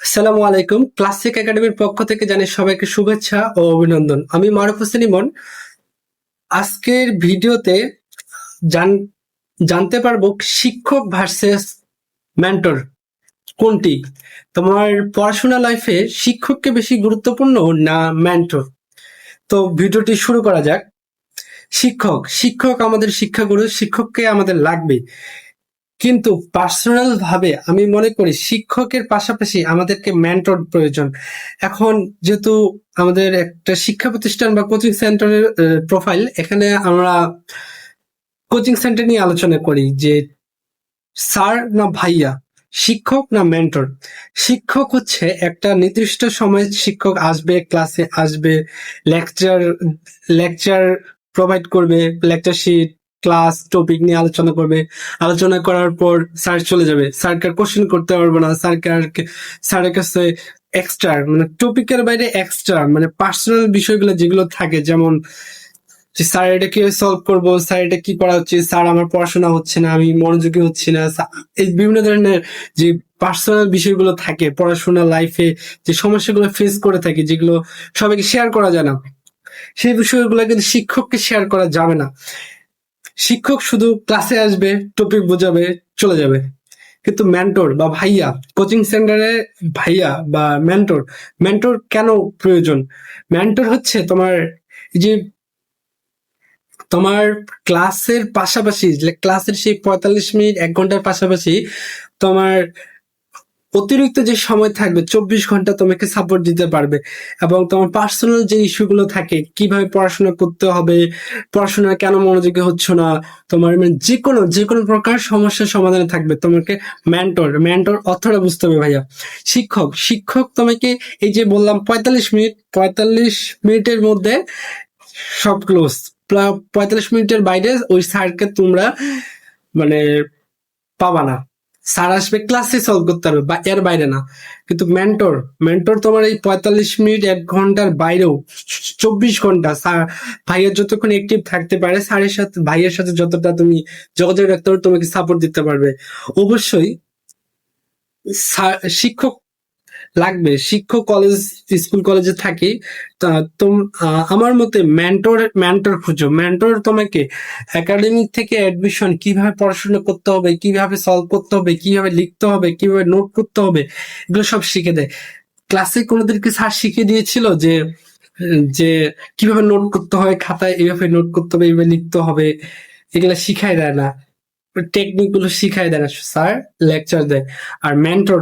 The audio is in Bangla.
আসসালামু আলাইকুম। ক্লাসিক একাডেমির পক্ষ থেকে জানাই সবাইকে শুভেচ্ছা ও অভিনন্দন। আমি মারুফ হোসেন ইমন। আজকের ভিডিওতে জান জানতে পারব শিক্ষক ভার্সেস মেন্টর কোনটি? তোমার পড়াশোনা লাইফে শিক্ষককে বেশি গুরুত্বপূর্ণ না মেন্টর তো ভিডিওটি শুরু করা যাক। শিক্ষক শিক্ষক আমাদের শিক্ষাগুরু, শিক্ষককে আমাদের লাগবে। কিন্তু পার্সোনাল ভাবে আমি মনে করি শিক্ষকের পাশাপাশি আমাদেরকে মেন্টর প্রয়োজন। এখন যেহেতু আমাদের একটা শিক্ষা প্রতিষ্ঠান বা কোচিং সেন্টারের প্রোফাইল এখানে আমরা কোচিং সেন্টার নিয়ে আলোচনা করি যে স্যার না ভাইয়া, শিক্ষক না মেন্টর শিক্ষক হচ্ছে একটা নির্দিষ্ট সময়ে শিক্ষক আসবে ক্লাসে আসবে লেকচার লেকচার প্রোভাইড করবে লেকচার শিট ক্লাস টপিক নিয়ে আলোচনা করবে। আলোচনা করার পর স্যার চলে যাবে। স্যারকে কোশ্চেন করতে পারবে না। স্যারকে আর স্যারের কাছে এক্সট্রা মানে টপিকের বাইরে এক্সট্রা মানে পার্সোনাল বিষয়গুলো যেগুলো থাকে, যেমন যে স্যার এটা কীভাবে সলভ করব স্যার এটা কি করা হচ্ছে স্যার আমার পড়াশোনা হচ্ছে না, আমি মনোযোগী হচ্ছি না এই বিভিন্ন ধরনের যে পার্সোনাল বিষয়গুলো থাকে, পড়াশোনা লাইফে যে সমস্যাগুলো ফেস করে থাকি, যেগুলো সবাইকে শেয়ার করা যায় না। সেই বিষয়গুলো কিন্তু শিক্ষককে শেয়ার করা যাবে না। শিক্ষক শুধু ক্লাসে আসবে টপিক বোঝাবে, চলে যাবে। কিন্তু মেন্টর বা ভাইয়া কোচিং সেন্টারে ভাইয়া বা মেন্টর মেন্টর কেন প্রয়োজন? মেন্টর হচ্ছে তোমার যে তোমার ক্লাসের পাশাপাশি ক্লাসের সেই পঁয়তাল্লিশ মিনিট, এক ঘণ্টার পাশাপাশি তোমার অতিরিক্ত যে সময় থাকবে, চব্বিশ ঘণ্টা তোমাকে সাপোর্ট দিতে পারবে। এবং তোমার পার্সোনাল যে ইস্যুগুলো থাকে, কীভাবে পড়াশোনা করতে হবে পড়াশোনা কেন মনোযোগী হচ্ছে না, তোমার মানে যে কোনো যে কোনো প্রকার সমস্যার সমাধানে থাকবে। তোমাকে ম্যান্টর ম্যান্টর অর্থটা বুঝতে হবে ভাইয়া। শিক্ষক শিক্ষক তোমাকে এই যে বললাম পঁয়তাল্লিশ মিনিট, পঁয়তাল্লিশ মিনিটের মধ্যে সব ক্লোজ পঁয়তাল্লিশ মিনিটের বাইরে ওই স্যারকে তোমরা মানে পাবা না। স্যার আসবে ক্লাসে সলভ করতে পারবে, বা এর বাইরে না। কিন্তু মেন্টর মেন্টর তোমার এই পঁয়তাল্লিশ মিনিট, এক ঘণ্টার বাইরেও, চব্বিশ ঘণ্টা, স্যার, ভাইয়ের যতক্ষণ অ্যাক্টিভ থাকতে পারে, স্যারের সাথে, ভাইয়ের সাথে যতটা তুমি যোগাযোগ রাখতে পারবে তোমাকে সাপোর্ট দিতে পারবে। অবশ্যই শিক্ষক লাগবে। শিক্ষক কলেজ স্কুল কলেজে থাকি। তা আমার মতে মেন্টর মেন্টর খুঁজো। মেন্টর তোমাকে একাডেমিক থেকে অ্যাডমিশন কীভাবে পড়াশোনা করতে হবে, কীভাবে সলভ করতে হবে, কীভাবে লিখতে হবে, কীভাবে নোট করতে হবে, এগুলো সব শিখে দেয়। ক্লাসে কোনোদিনকে স্যার শিখিয়ে দিয়েছিল যে যে কীভাবে নোট করতে হয়, খাতায় এইভাবে নোট করতে হবে এইভাবে লিখতে হবে, এগুলো শিখাই দেয় না। টেকনিকগুলো শিখাই দেয় না স্যার লেকচার দেয়। আর মেন্টর